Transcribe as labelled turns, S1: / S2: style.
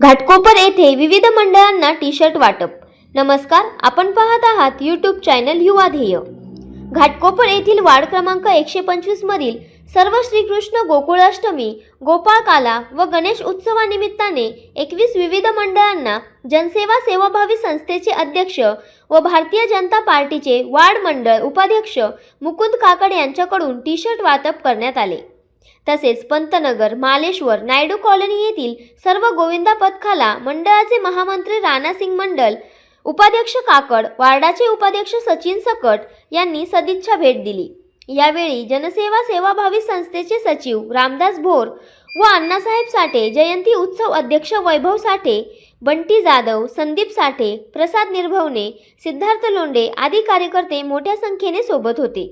S1: घाटकोपर येथे विविध मंडळांना टी शर्ट वाटप. नमस्कार आपण पाहत आहात यूट्यूब चॅनल युवा ध्येय. घाटकोपर येथील वार्ड क्रमांक एकशे पंचवीस मधील सर्व श्रीकृष्ण गोकुळाष्टमी गोपाळकाला व गणेश उत्सवानिमित्ताने एकवीस विविध मंडळांना जनसेवा सेवाभावी संस्थेचे अध्यक्ष व भारतीय जनता पार्टीचे वार्ड मंडळ उपाध्यक्ष मुकुंद काकड यांच्याकडून टी शर्ट वाटप करण्यात आले. तसेच पंतनगर मालेश्वर नायडू कॉलनी येथील सर्व गोविंदा पथकाला मंडळाचे महामंत्री राणासिंग मंडल उपाध्यक्ष काकड वार्डाचे उपाध्यक्ष सचिन सकट यांनी सदिच्छा भेट दिली. यावेळी जनसेवा सेवाभावी संस्थेचे सचिव रामदास भोर व अण्णासाहेब साठे जयंती उत्सव अध्यक्ष वैभव साठे बंटी जाधव संदीप साठे प्रसाद निर्भवने सिद्धार्थ लोंडे आदी कार्यकर्ते मोठ्या संख्येने सोबत होते.